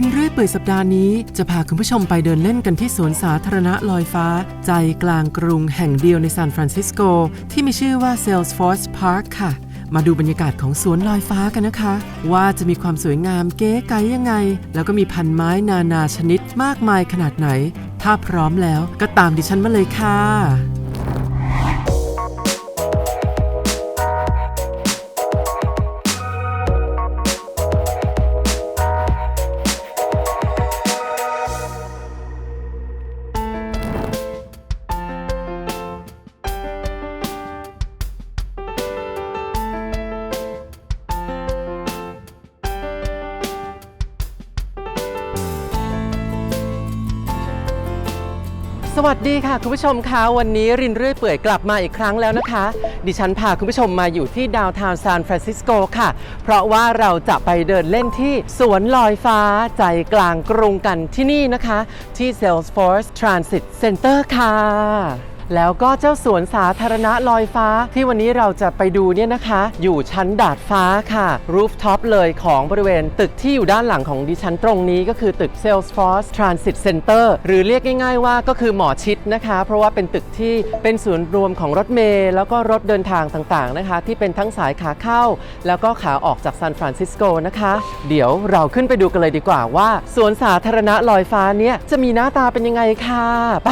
ินเรื่อยเปื่อยสัปดาห์นี้จะพาคุณผู้ชมไปเดินเล่นกันที่สวนสาธารณะลอยฟ้า ใจกลางกรุงแห่งเดียวในซานฟรานซิสโก ที่มีชื่อว่า Salesforce Park ค่ะ มาดูบรรยากาศของสวนลอยฟ้ากันนะคะ ว่าจะมีความสวยงามเก๋ไก๋ยังไง แล้วก็มีพันไม้นานาชนิดมากมายขนาดไหน ถ้าพร้อมแล้วก็ตามดิฉันมาเลยค่ะ วัสดีค่ะ คุณผู้ชมคะวันนี้รินเรื่อยเปื่อยกลับมาอีกครั้งแล้วนะคะ ดิฉันพาคุณผู้ชมมาอยู่ที่ดาวทาวน์ซานฟรานซิสโกค่ะ เพราะว่าเราจะไปเดินเล่นที่สวนลอยฟ้าใจกลางกรุงกันที่นี่นะคะ ที่ Salesforce Transit Center ค่ะ แล้วก็เจ้าสวนสาธารณะลอยฟ้า ที่วันนี้เราจะไปดูเนี่ยนะคะ อยู่ชั้นดาดฟ้าค่ะ รูฟท็อปเลยของบริเวณตึกที่อยู่ด้านหลังของดิฉันตรงนี้ก็คือตึก Salesforce Transit Center หรือเรียกง่ายๆว่าก็คือหมอชิดนะคะ เพราะว่าเป็นตึกที่เป็นศูนย์รวมของรถเมล์แล้วก็รถเดินทางต่างๆนะคะ ที่เป็นทั้งสายขาเข้า แล้วก็ขาออกจากซานฟรานซิสโกนะคะ เดี๋ยวเราขึ้นไปดูกันเลยดีกว่าว่าสวนสาธารณะลอยฟ้าเนี้ยจะมีหน้าตาเป็นยังไงค่ะไป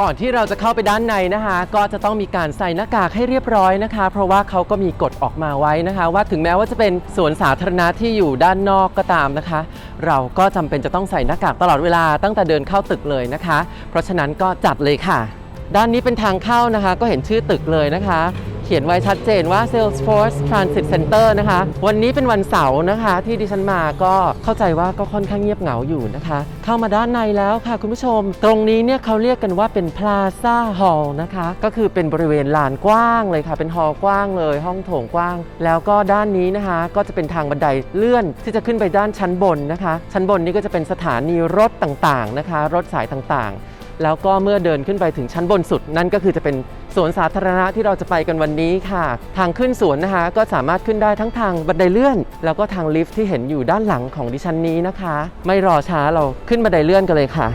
ก่อนที่เราจะเข้าไปด้านในนะคะ ก็จะต้องมีการใส่หน้ากากให้เรียบร้อยนะคะ เพราะว่าเขาก็มีกฎออกมาไว้นะคะ ว่าถึงแม้ว่าจะเป็นสวนสาธารณะที่อยู่ด้านนอกก็ตามนะคะ เราก็จำเป็นจะต้องใส่หน้ากากตลอดเวลาตั้งแต่เดินเข้าตึกเลยนะคะ เพราะฉะนั้นก็จัดเลยค่ะ ด้านนี้เป็นทางเข้านะคะ ก็เห็นชื่อตึกเลยนะคะ ขียนไว้ชัดเจนว่า Salesforce Transit Center นะคะ วันนี้เป็นวันเสาร์นะคะ ที่ดิฉันมาก็เข้าใจว่าก็ค่อนข้างเงียบเหงาอยู่นะคะ เข้ามาด้านในแล้วค่ะคุณผู้ชม ตรงนี้เนี่ยเขาเรียกกันว่าเป็น Plaza Hall นะคะ ก็คือเป็นบริเวณลานกว้างเลยค่ะ เป็นฮอลกว้างเลย ห้องโถงกว้าง แล้วก็ด้านนี้นะคะ ก็จะเป็นทางบันไดเลื่อนที่จะขึ้นไปด้านชั้นบนนะคะ ชั้นบนนี้ก็จะเป็นสถานีรถต่างๆนะคะ รถสายต่างๆ แล้วก็เมื่อเดินขึ้นไปถึงชั้นบนสุด นั่นก็คือจะเป็นสวนสาธารณะที่เราจะไปกันวันนี้ค่ะ ทางขึ้นสวนนะคะ ก็สามารถขึ้นได้ทั้งทางบันไดเลื่อน แล้วก็ทางลิฟท์ที่เห็นอยู่ด้านหลังของดิฉันนี้นะคะ ไม่รอช้าเราขึ้นบันไดเลื่อนกันเลยค่ะ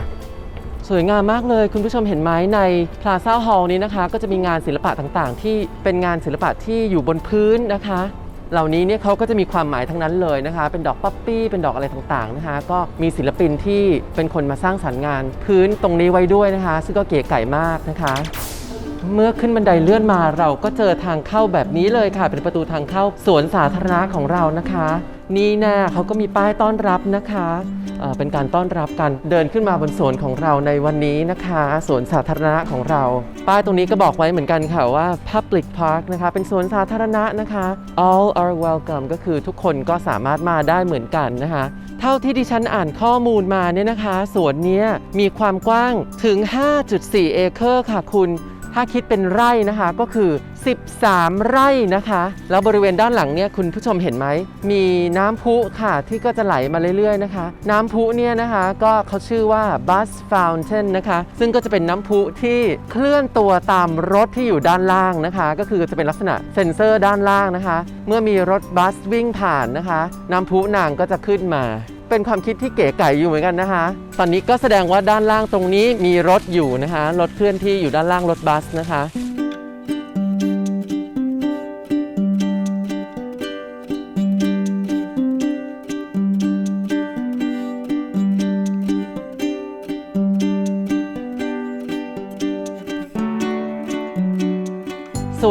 สวยงามมากเลยคุณผู้ชมเห็นไหมใน Plaza Hall นี้นะคะ ก็จะมีงานศิลปะต่างๆ ที่เป็นงานศิลปะที่อยู่บนพื้นนะคะ เหล่านี้เนี่ยเขาก็จะมีความหมายทั้งนั้นเลยนะคะ เป็นดอกป๊อปปี้ เป็นดอกอะไรต่างๆนะคะ ก็มีศิลปินที่เป็นคนมาสร้างสรรค์งาน พื้นตรงนี้ไว้ด้วยนะคะ ซึ่งก็เก๋ไก่มากนะคะ เมื่อขึ้นบันไดเลื่อนมาเราก็เจอทางเข้าแบบนี้เลยค่ะ เป็นประตูทางเข้าสวนสาธารณะของเรานะคะ นี่นะเขาก็มีป้ายต้อนรับนะคะ เป็นการต้อนรับการเดินขึ้นมาบนสวนของเราในวันนี้นะคะสวนสาธารณะของเรา ป้ายตรงนี้ก็บอกไว้เหมือนกันค่ะว่า Public Park นะคะเป็นสวนสาธารณะนะคะ All are welcome ก็คือทุกคนก็สามารถมาได้เหมือนกันนะคะ เท่าที่ดิฉันอ่านข้อมูลมาเนี่ยนะคะสวนนี้มีความกว้างถึง 5.4 เอเคอร์ค่ะคุณ ถ้าคิดเป็นไร่นะคะก็คือ 13 ไร่นะคะ แล้วบริเวณด้านหลังเนี่ยคุณผู้ชมเห็นไหม มีน้ำพุค่ะที่ก็จะไหลมาเรื่อยๆนะคะ น้ำพุเนี่ยนะคะก็เขาชื่อว่า Bus Fountain นะคะ ซึ่งก็จะเป็นน้ำพุที่เคลื่อนตัวตามรถที่อยู่ด้านล่างนะคะ ก็คือจะเป็นลักษณะเซ็นเซอร์ด้านล่างนะคะ เมื่อมีรถบัสวิ่งผ่านนะคะ น้ำพุนางก็จะขึ้นมา เป็นความคิดที่เก๋ไก่อยู่เหมือนกันนะคะ ตอนนี้ก็แสดงว่าด้านล่างตรงนี้มีรถอยู่นะคะ รถเคลื่อนที่อยู่ด้านล่างรถบัสนะคะ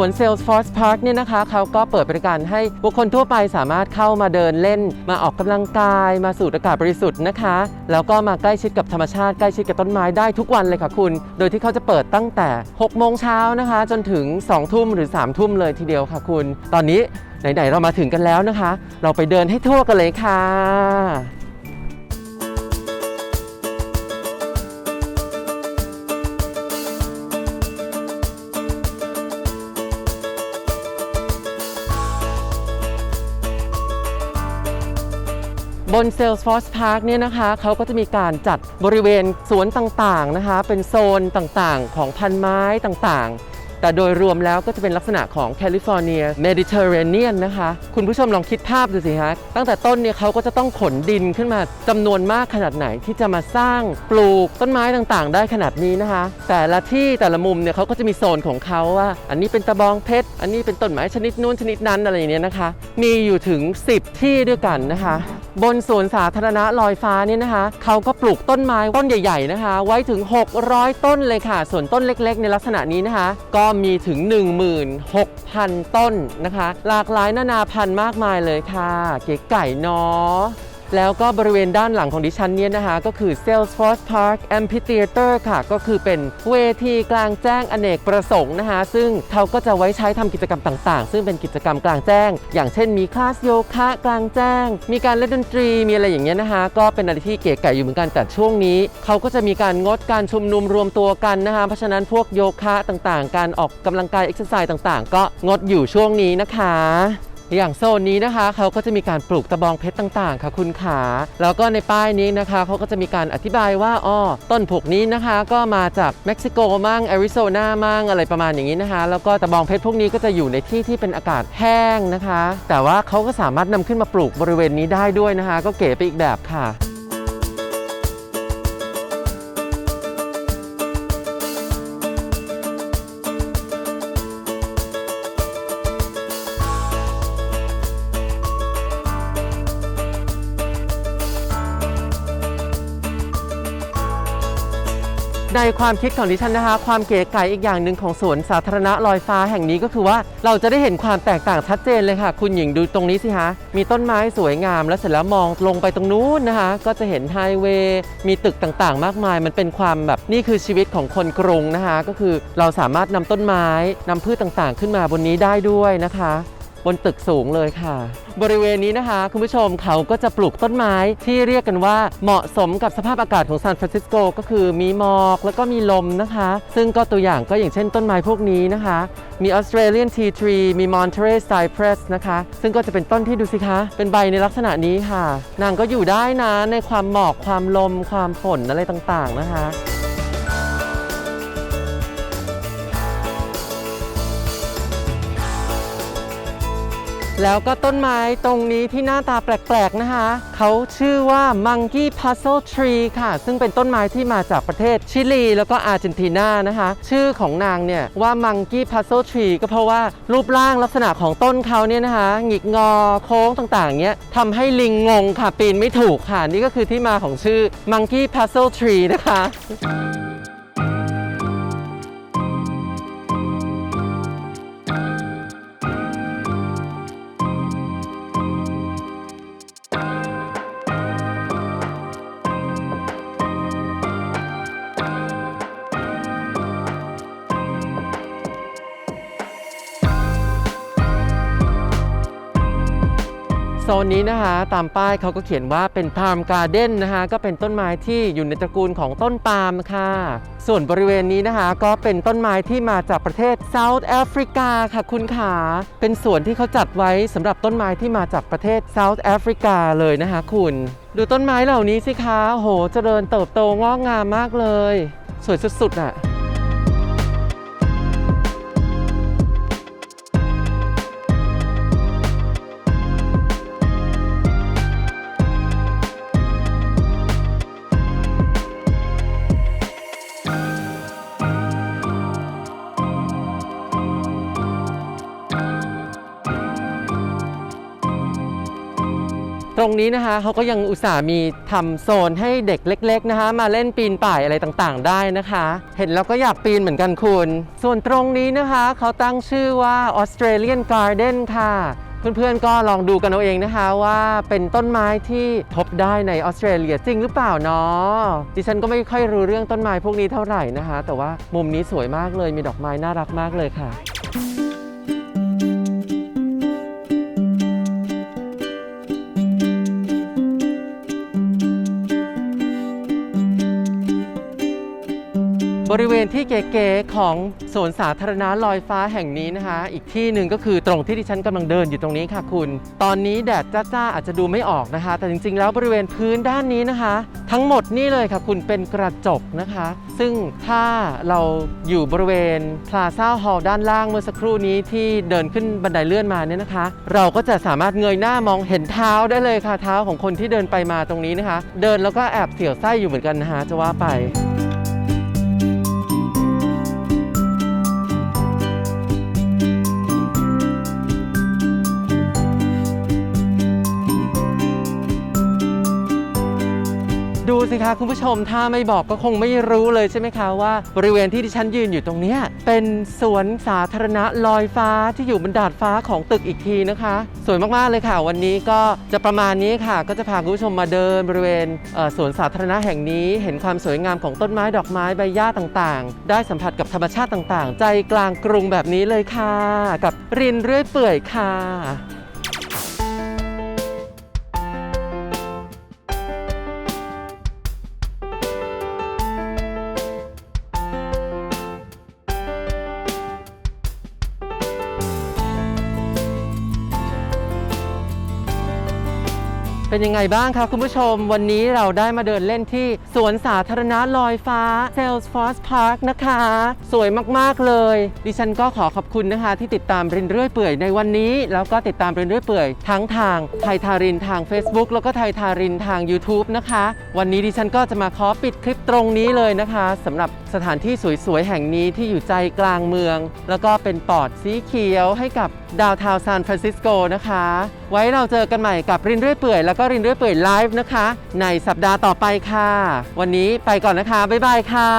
วน Salesforce Park เนี่ยนะคะเขาก็เปิดบริการให้บุคคลทั่วไปสามารถเข้ามาเดินเล่น มาออกกำลังกาย มาสูดอากาศบริสุทธิ์นะคะ แล้วก็มาใกล้ชิดกับธรรมชาติใกล้ชิดกับต้นไม้ได้ทุกวันเลยค่ะคุณ โดยที่เขาจะเปิดตั้งแต่ 6 โมงเช้านะคะ จนถึง 2 ทุ่มหรือ 3 ทุ่มเลยทีเดียวค่ะคุณ ตอนนี้ไหนๆเรามาถึงกันแล้วนะคะ เราไปเดินให้ทั่วกันเลยค่ะ บน Salesforce Park เนี่ยนะคะเขาก็จะมีการจัดบริเวณสวนต่างๆนะคะ เป็นโซนต่างๆ ของพันไม้ต่างๆ แต่โดยรวมแล้วก็จะเป็นลักษณะของแคลิฟอร์เนียเมดิเตอร์เรเนียนนะคะ คุณผู้ชมลองคิดภาพดูสิฮะตั้งแต่ต้นเนี่ยเขาก็จะต้องขนดินขึ้นมาจำนวนมากขนาดไหนที่จะมาสร้างปลูกต้นไม้ต่างๆ ได้ขนาดนี้นะคะ แต่ละที่แต่ละมุมเนี่ยเขาก็จะมีโซนของเขาว่า อันนี้เป็นตะบองเพชรอันนี้เป็นต้นไม้ชนิดนู้นชนิดนั้นอะไรอย่างเนี้ยนะคะ มีอยู่ถึง 10 ที่ด้วยกันนะคะ บนสวนสาธารณะลอยฟ้าเนี่ยนะคะ เขาก็ปลูกต้นไม้ต้นใหญ่ ๆ นะคะ ไว้ถึง 600 ต้นเลยค่ะ ส่วนต้นเล็ก ๆ ในลักษณะนี้นะคะ ก็มีถึง 16,000 ต้นนะคะ หลากหลายนานาพันธุ์มากมายเลยค่ะ เก๋ไก่เนาะ แล้วก็บริเวณด้านหลังของดิฉันเนี่ยนะคะ ก็คือ Salesforce Park Amphitheater ค่ะ ก็คือเป็นเวทีกลางแจ้งอเนกประสงค์นะคะ ซึ่งเขาก็จะไว้ใช้ทำกิจกรรมต่างๆ ซึ่งเป็นกิจกรรมกลางแจ้ง อย่างเช่นมีคลาสโยคะกลางแจ้ง มีการเล่นดนตรี มีอะไรอย่างเงี้ยนะคะ ก็เป็นอะไรที่เก๋ไก่อยู่เหมือนกันแต่ช่วงนี้ เขาก็จะมีการงดการชุมนุมรวมตัวกันนะคะ เพราะฉะนั้นพวกโยคะต่างๆ การออกกำลังกายเอ็กซ์ไซส์ต่างๆ ก็งดอยู่ช่วงนี้นะคะ อย่างโซนนี้นะคะเขาก็จะมีการปลูกตะบองเพชรต่างๆ ค่ะคุณขาแล้วก็ในป้ายนี้นะคะเขาก็จะมีการอธิบายว่าอ้อต้นผูกนี้นะคะก็มาจากเม็กซิโกมั่งแอริโซนามั่งอะไรประมาณอย่างนี้นะคะ แล้วก็ตะบองเพชรพวกนี้ก็จะอยู่ในที่ที่เป็นอากาศแห้งนะคะ แต่ว่าเขาก็สามารถนำขึ้นมาปลูกบริเวณนี้ได้ด้วยนะคะ ก็เก๋ไปอีกแบบค่ะ ในความคิดของดิฉันนะคะ ความเก๋ไก๋อีกอย่างหนึ่งของสวนสาธารณะลอยฟ้าแห่งนี้ก็คือว่าเราจะได้เห็นความแตกต่างชัดเจนเลยค่ะ คุณหญิงดูตรงนี้สิคะมีต้นไม้สวยงาม แล้วเสร็จแล้วมองลงไปตรงนู้นนะคะ ก็จะเห็นไฮเวย์มีตึกต่างๆ มากมาย มันเป็นความแบบนี่คือชีวิตของคนกรุงนะคะ ก็คือเราสามารถนำต้นไม้นำพืชต่างๆ ขึ้นมาบนนี้ได้ด้วยนะคะ บนตึกสูงเลยค่ะ บริเวณนี้นะคะ คุณผู้ชมเขาก็จะปลูกต้นไม้ที่เรียกกันว่าเหมาะสมกับสภาพอากาศของซานฟรานซิสโกก็คือมีหมอกแล้วก็มีลมนะคะ ซึ่งก็ตัวอย่างก็อย่างเช่นต้นไม้พวกนี้นะคะ มีออสเตรเลียนทีทรีมีมอนเทเรสไซเพรสนะคะ ซึ่งก็จะเป็นต้นที่ดูสิคะ เป็นใบในลักษณะนี้ค่ะ นางก็อยู่ได้นะในความหมอกความลมความฝนอะไรต่างๆนะคะ แล้วก็ต้นไม้ตรงนี้ที่หน้าตาแปลกๆนะคะ เขาชื่อว่า Monkey Puzzle Tree ค่ะ ซึ่งเป็นต้นไม้ที่มาจากประเทศชิลี แล้วก็อาร์เจนตินานะคะ ชื่อของนางเนี่ยว่า Monkey Puzzle Tree ก็เพราะว่ารูปร่างลักษณะของต้นเขาเนี่ยนะคะหงิกงอโค้งต่างๆเนี้ยทำให้ลิงงงค่ะ ปีนไม่ถูกค่ะ นี่ก็คือที่มาของชื่อ Monkey Puzzle Tree นะคะ โซนนี้นะคะ ตามป้ายเขาก็เขียนว่าเป็นพาล์มการ์เด้นนะคะก็เป็นต้นไม้ที่อยู่ในตระกูลของต้นปาล์มค่ะ ส่วนบริเวณนี้นะคะ ก็เป็นต้นไม้ที่มาจากประเทศเซาท์แอฟริกาค่ะคุณขาเป็นสวนที่เขาจัดไว้สำหรับต้นไม้ที่มาจากประเทศเซาท์แอฟริกาเลยนะคะคุณ ดูต้นไม้เหล่านี้สิคะโหเจริญเติบโตงอกงามมากเลย สวยสุดๆอะ ตรงนี้นะคะเขาก็ยังอุตส่าห์มีทำโซนให้เด็กเล็ก ๆนะคะ มาเล่นปีนป่ายอะไรต่างๆ ได้นะคะ เห็นแล้วก็อยากปีนเหมือนกันคุณ ส่วนตรงนี้นะคะเขาตั้งชื่อว่า Australian Garden ค่ะเพื่อนๆก็ลองดูกันเอาเองนะคะว่าเป็นต้นไม้ที่พบได้ในออสเตรเลียจริงหรือเปล่าเนาะดิฉันก็ไม่ค่อยรู้เรื่องต้นไม้พวกนี้เท่าไหร่นะคะ แต่ว่ามุมนี้สวยมากเลยมีดอกไม้น่ารักมากเลยค่ะ ริเวณที่เก๋ๆของสวนสาธารณะลอยฟ้าแห่งนี้นะคะ อีกที่หนึ่งก็คือตรงที่ดิฉันกำลังเดินอยู่ตรงนี้ค่ะคุณ ตอนนี้แดดจ้าๆอาจจะดูไม่ออกนะคะ แต่จริงๆ แล้วบริเวณพื้นด้านนี้นะคะ ทั้งหมดนี่เลยค่ะคุณเป็นกระจกนะคะ ซึ่งถ้าเราอยู่บริเวณพลาซ่าฮอลด้านล่างเมื่อสักครู่นี้ที่เดินขึ้นบันไดเลื่อนมาเนี่ยนะคะ เราก็จะสามารถเงยหน้ามองเห็นเท้าได้เลยค่ะเท้าของคนที่เดินไปมาตรงนี้นะคะ เดินแล้วก็แอบเสียวไส้อยู่เหมือนกันนะคะจะว่าไป สิคะคุณผู้ชมถ้าไม่บอกก็คงไม่รู้เลยใช่ไหมคะว่า บริเวณที่ดิฉันยืนอยู่ตรงนี้เป็นสวนสาธารณะลอยฟ้าที่อยู่บนดาดฟ้าของตึกอีกทีนะคะ สวยมากๆเลยค่ะ วันนี้ก็จะประมาณนี้ค่ะ ก็จะพาคุณผู้ชมมาเดินบริเวณเสวนสาธารณะแห่งนี้เห็นความสวยงามของต้นไม้ดอกไม้ใบหญ้าต่างๆ ได้สัมผัสกับธรรมชาติต่างๆ ใจกลางกรุงแบบนี้เลยค่ะ กับรินเรื่อยเปื่อยค่ะ เป็นยังไงบ้างคะคุณผู้ชม วันนี้เราได้มาเดินเล่นที่สวนสาธารณะลอยฟ้า Salesforce Park นะคะ สวยมาก ๆ เลย ดิฉันก็ขอขอบคุณนะคะ ที่ติดตามรินเรื่อยเปื่อยในวันนี้ แล้วก็ติดตามรินเรื่อยเปื่อยทั้งทางไทยทารินทาง Facebook แล้วก็ไทยทารินทาง YouTube นะคะ วันนี้ดิฉันก็จะมาขอปิดคลิปตรงนี้เลยนะคะสำหรับสถานที่สวย ๆ แห่งนี้ที่อยู่ใจกลางเมือง แล้วก็เป็นปอดสีเขียวให้กับดาวทาวซานฟรานซิสโกนะคะ ไว้เราเจอกันใหม่กับรินเรื่อยเปื่อยแล้วก็รินด้วยเปิดไลฟ์นะคะ ในสัปดาห์ต่อไปค่ะ วันนี้ไปก่อนนะคะ บ๊ายบายค่ะ